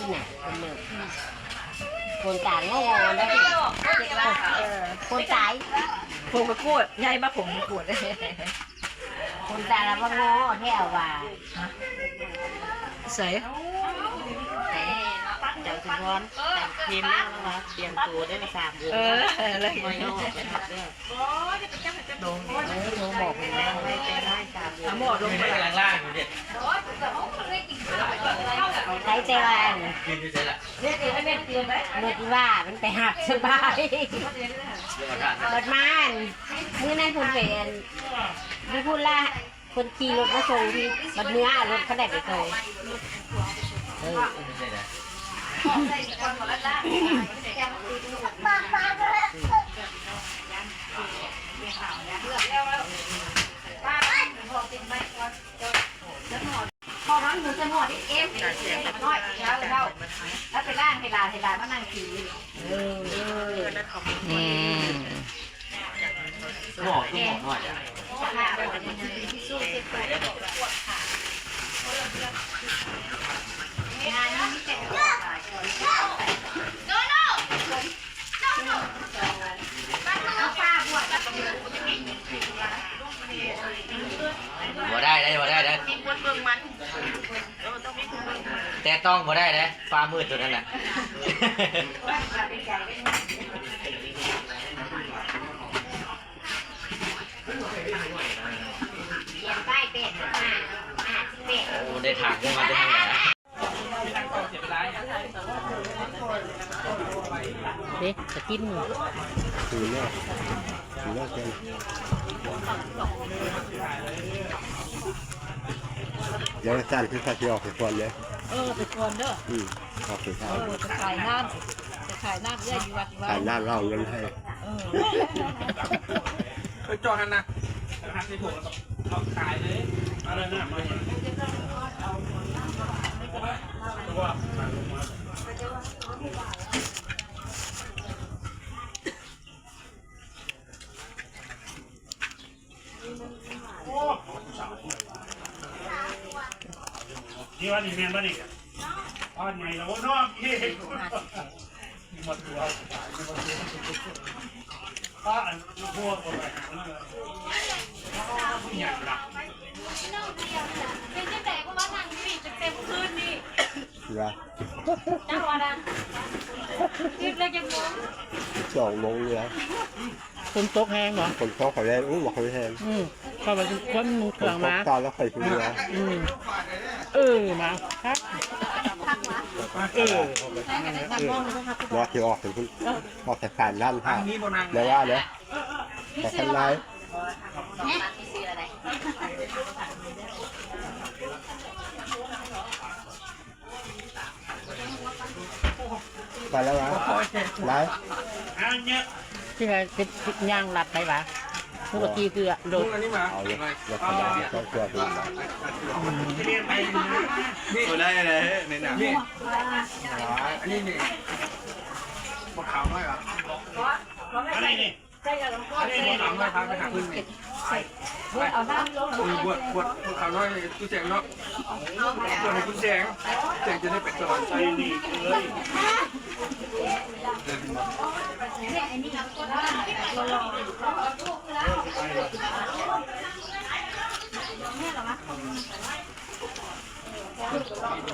ที่ไหนคนเมืองคนต่างง่แล้วเออคนตายผมกรูดยายมาผมกรูดคนตายแล้วว่าโง่แท้ว่าใส่เจ้าสุพรแต่งทีมแล้วว่าเตรียมตัวได้สามเดือนเอออะไรไม่โง่ลงเออลงบอกเลยนะไม่ได้สามเดือนทั้งหมดลงไปล่งล่างอยู่เด็ดใช้ใจวัน กินอยู่เสร็จละเมื่อที่ว่ามันไปหักสบายเรื่องทานเปิดม่านเมื่อนั้นคุณเป็นมีพูดละคนขี่รถมาส่งที่บัดเนื้อรถเขาได้ไปส่งเออไม่ใช่นะพอมันหมูจะหอดเอ็มน้อยแล้วแล้วแล้วไปล่างไปลาไปลามานั่งขี่ เออเออ อืม หมอคือหมอหน่อยอะ งานนี้มีแต่เอาป้าบวช บ่ได้ได้บ่ได้ได้แต้องบ่ได้นะฟ้ามืดตัวนั้นน่ะ เขียนป้ายเป็ดมามาที่เป็ด โอ้ได้ถางขึ้นมาได้ทางไหนนะเด็กจะกินถือเนาะถือเนาะเกินเดี๋ยวจานคือข้าที่ออกไปก่อนเลย เออไปก่อนเด้ออืมออกไปข้าวเออจะขายน้ำจะขายน้ำเรื่อยอยู่วัดอยู่วัขายดหน้าเราเงินให้เออเออจอดนั่นนะหักในถุงเราขายเลยเอาเลยนะมานี่ นี่ว่านี่แม่นบ้านี่อ่อนใหญ่แล้วนอกอีกหมดตัวป้าอันพวกคนไปหามันอย่างหลักเป็นที่แต่ก็ว่านั่งนี่เต็มคืนนี่นะจ้าวันนั้นรีบเลยจะงงสองโมงเลยนะคนตกแห้งเหรอคนเขาเขาได้อู้บอกเขาแทนอืมเข้าไปคนมือคเกลืนองมาตาแล้วใครคุณนะอืม เออมาครับเออรอที่ออกถึงคุณออกจากขายร้านทาห้างนี้บนนางแล้วว่าเด้อแต่ข้างในไปแล้ววะไลฟ์อันเนี้ยที่ไหนเป็นย่างรัดไปวะ เมื่อกี้คือโดลุดงอันนี้มาเอาเลยรถขยะต้องเชื่อคุณเรียนไปนี่ตัวได้เลยในหนังนี่อันนี้นี่บดขาวน้อยเหรอะไรนี่อันนี้บดขาวน้อยทางไปหาพึ่อน เอาน้ำลงบดบดบดขาวน้อยตู้แจงเนาะบดในตู้แจงแจงจะได้เป็นสวรรค์ใจนี่เลย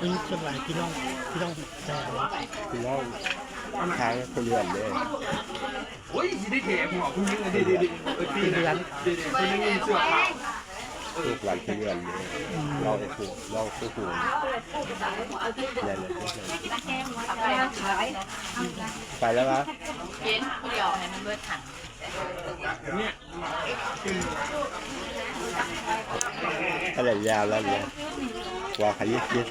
อืมสบายพี่น้องพี่น้องแต่พี่น้อง ทางคนเรือนเลยโอ้ยได้แถมหัวคุณยิงดีดีดีเออดีนะดีดีคุณยิงเสื้อขาวลูกหลานคนเรือนเลยเราไอ้ผูเราผู้ผูเนี่ยเลยไปแล้ววะเนี่ยอะไรยาวแล้วเนี่ยว่าขยิบยิบ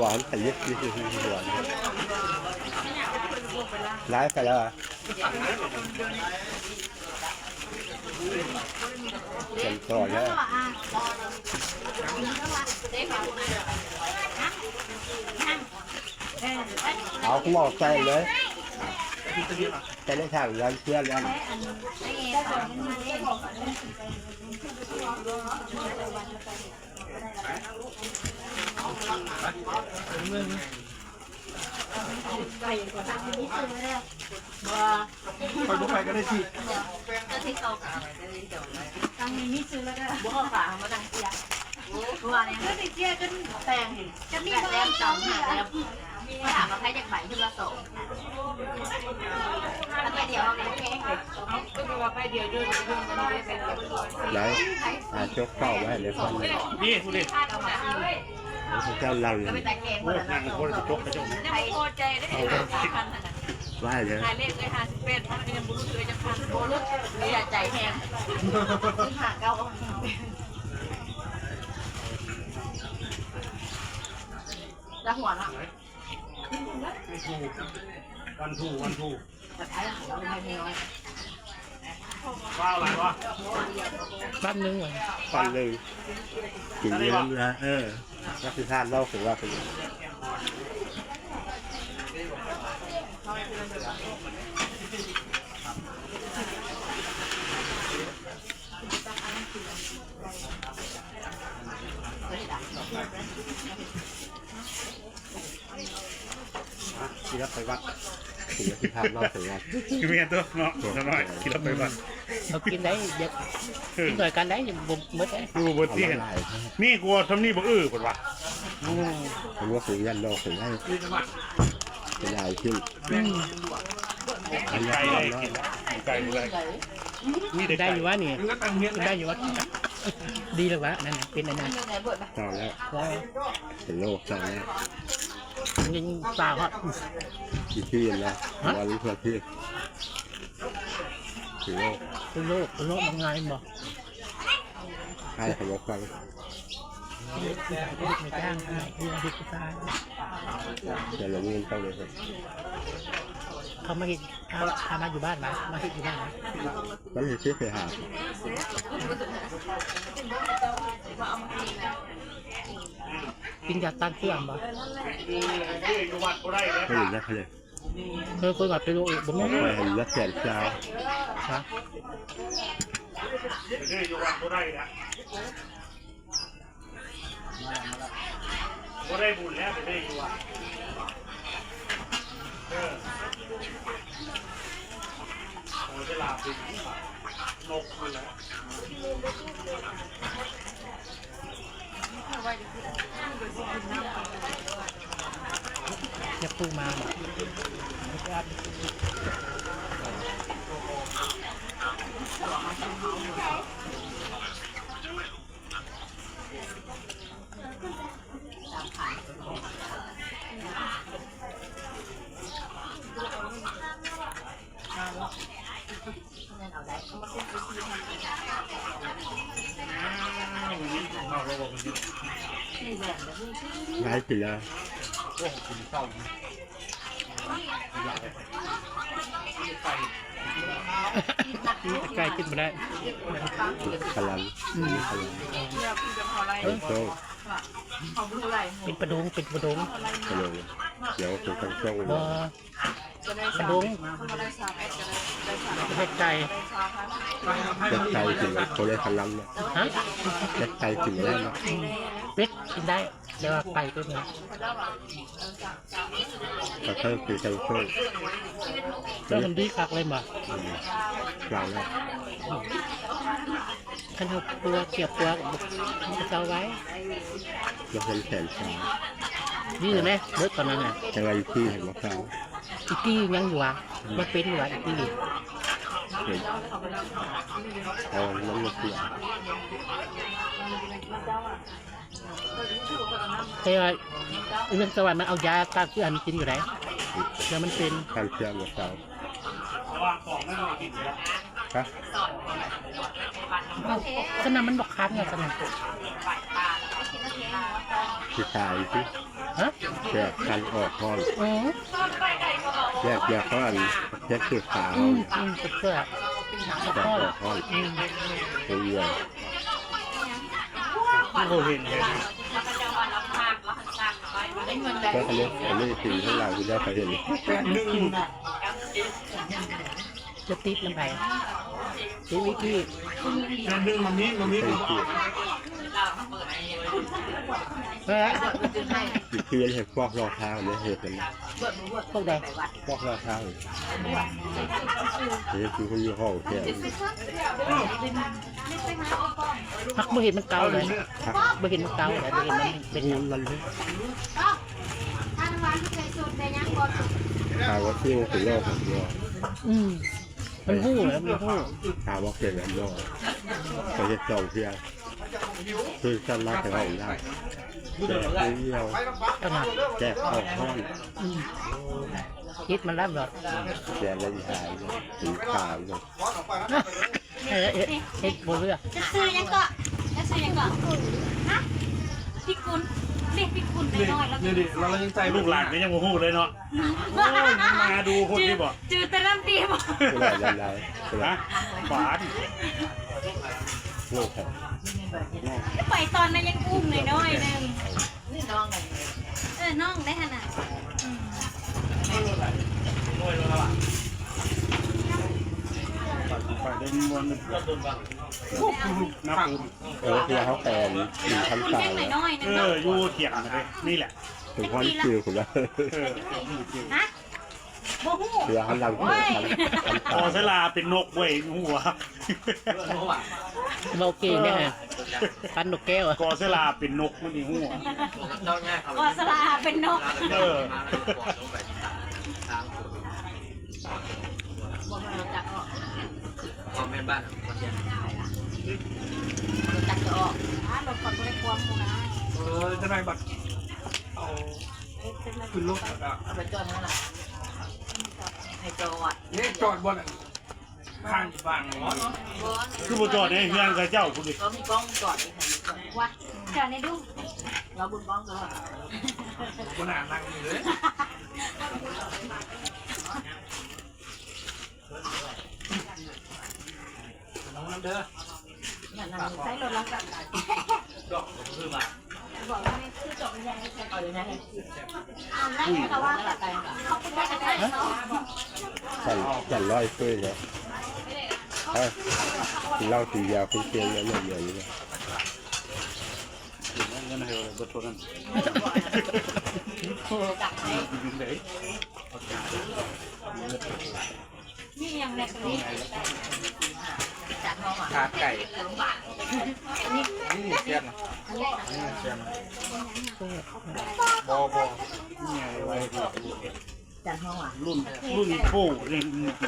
ว่าขยิบยิบหัว ไลฟ์ไปแล้วอะเป็นต่อแล้วเอาคุณหมอใจเลยจะได้ทางยันเชื่อยัน คอยดู ไปก็ได้ที่ตังนี้ซื้อแล้วก็บ่ฝากมาดังเสียตัวนี้ก็ติดเสียจนแตงจะมีแต้มสองหาแล้วมาถามว่าใครจะขายขึ้นละสองแล้วไปเดี๋ยวเอาไปแค่แล้วอาจกเข้าไว้เลยคนนี่คุณดิเจ้าลังก็ไปแต่แกงหมดนั่งคนจะจกกระจกใครพอใจได้พันไหว้เลยขายเลขเลยห้าสิบเป็ดเพราะมันยังบุรุษเลยจะพันโบลุษเลยอย่าใจแห้งหาเก้าจะหัวละวันทูวันทูแต่ท้ายหลังเราไม่น้อยว้าวอะไรวะบ้านนึงเหรอฟันเลยกินเยอะนะเออรักษาเล่าถึงว่าเป็น ขี่รถไปวัดถึงรักษาเล่าถึงว่าคือเมียตัวเนาะจะหน่อยคิดแล้วไปบ้านเรากินได้เยอะกินหน่อยกันได้ยังบ่หมดได้ดูบนเอาที่เห็นนี่กลัวทำนี่บ่อื้อปะวะผมว่าถึงยันโลกถึงให้เป็นลายขึ้นอันนี้ไก่ก็ได้น้อยกินไก่ได้นี่ได้ได้อยู่ว่านี่มึงก็ตั้งเมียนได้อยู่ว่าดีแล้ววะนั่นน่ะเป็นอันนั้นต่อแล้วแล้วเป็นโลกต่อแล้วยิงเปล่าครับกี่ที่นะวันนี้เพื่อที่ถึงโลกเป็นโรคเป็นโรคมันไงบอกให้ขยกฟัง ไม่จ้างให้ที่อาทิตย์ก็ตายจะลงเงินต้องเลยครับเขามาเห็นเขาพามาอยู่บ้านมามมาเห็นอยู่บ้านนะมันเลยชื่อเคยหากินยาต้านเครื่องบ่อยู่ได้แล้วเห็นได้เลยเคยคนแบบเป็นโรคอีกบ่แม่นไปเห็นแล้วแสนเจ้าฮะเด้อยู่วัดก็ได้นะ ก็ได้บุญแล้วไปได้อยู่วัดเออโอ้ยลาบินนกมันและจะปูมาบ่ครับ เอาเราบอกมันดิร้ายสิแล้วโอ้กินเศร้าไก่กินบ่ได้พลังพลังเออโซ่ เป็นประดงเป็นประดงพลังเดี๋ยวถึงทั้งช่วงบ่ประดงเฮ็ดไก่เจ็ดใจถึงเขาได้พลังเนี่ยฮะเจ็ดใจถึงได้เนาะเป็ดกินได้แต่ว่าไก่ก็มีก็เพิ่มคือทั้งช่วงแล้วมันดีคักเลยบ่กลางแล้ว คันเอาตัวเกี่ยวตัวมันจะเอาไว้เราเป็นแสนสามนี่เห็นไหมเบิดตอนนั้นน่ะแต่ว่าที่เห็นมะพร้าวอีกที่ยังอยู่อะมันเป็นอยู่อะอีกที่เห็นเอาน้ำมันเสียแต่ว่าอีเรื่องสวรรค์มันเอายาต้านเชื้ออันกินอยู่ไหนแล้วมันเป็นการเชื่อมมะพร้าวระหว่างสองไม่มากินแล้วฮะ สนามมันบอกคันไงสนามที่ตายที่ฮะแยกคันออกห้อนอ๋อแยกแยกก้อนแยกคือขาวอืมอืมเป็นเสื้อแยกพ่อออกห้อนอืมเป็นเยื่อโอ้เห็นเลยก็เขาเรียกอันนี้สิ่งที่เราที่ได้เคยเห็นจะติดลงไป ทีวิธีดึงมามีมามีเป็นที่เฮ้ยจุดให้อีกเพื่อนให้ฟอกรอเท้าเนี่ยเหตุกันนะบวชบวชพวกใดฟอกรอเท้าเฮ้ยคือคนยี่ห้อแค่พักบ่เห็นมันเก่าเลยบ่เห็นมันเก่าเลยบ่เห็นมันเป็นงูมันเลยทางวันเคยสุดในยังก่อนหาว่าที่มันเป็นโรคของราอืม มันหู้แล้วมันหู้หามว่าเป็นอันโรคเขาจะจองเทียคือสั้นมากแต่ว่าได้แต่เดียวขนาดแจก้ข้อห้อนอืมคิดมันรับหรอแก้แล้วหายสีขาวเลยเฮ้ยเฮ้ยเฮ็ดบ่เลือจะซื้อยังก่อนจะซื้อยังก่อนฮะพี่กุล เรียกพี่กุลน้อยแล้วนี่ดิเรายังใจลูกหลานก็ยังโมโหเลยเนาะโอ้ยมาดูคนที่บอกจืดแต่น้ำดีบ่คืออะไรอะไรคืออะไรนะฝานโรคครับไปตอนนั้นยังอุ้มน้อยๆนึงนี่น้องไงเออน้องได้ขนาด ไปเดินวนน้ำปูนเออคือเขาแปลงมีชั้นมันตายังเลยน้อยๆนึเองออยู่เถียงเลยนี่แหละถึงห้องคิวคุณแล้วเออฮะบ่ฮู้เรือเขาลังเรือชั้นคอสลาเป็นนกเว้ยหัวเมาเก่งเนี่ยฮะปันนกแก้วอะกอสลาเป็นนกมันนี่หัวเราง่ายเขาก็สลาเป็นนกเออบอกว่าเราจักออก ความแม่บ้านคนเดียวเราจักจะออกอ่ารถก่อนบ่ได้ความหมู่นะเออจะไหนบัตรเอาขึ้นรถอะเอาไปจอดนั่นแหละให้จอดนี่จอดบนข้างฝั่งคือบ่จอดในเฮือนกับเจ้าคุณดิก็มีกล้องจอดอีกคันก่อนว่าจอดในดูเราบุญกล้องก็บนอ่างนั่งอยู่เลย น้องน้ำเด้อเนี่ยนั่งใช้รถเรากลับดอกคือมาบอกว่าไม่คือจบยังไงเอาเลยนะให้เอาได้แต่ว่าตลาดไก่ค่ะเขาเป็นได้กันได้เนาะจันจันร้อยเพื่อนเลยเอ้ยเล่าตียาวคุณเชียเหมือนเลยเงินเฮลบ่ทนนั่นจักให้ยิงเลยนี่ยังแรกนี้ ขาไก่โรงพยาบาลนี่เสียนนี่เสียนบอบอนี่ไว้จัดห้องอะรุ่นรุ่นโป้นี่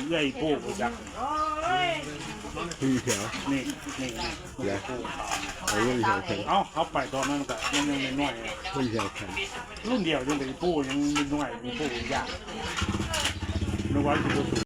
เอื้อยโป้จักพี่เขียวนี่นี่นะเอาเรื่องเขียวแข็งเอ้าเขาไปตอนนั้นก็ยังยังน้อยเรื่องเขียวแข็งรุ่นเดียวยังเป็นโป้ยังน้อยมีโป้ยากนึกว่าสิบ่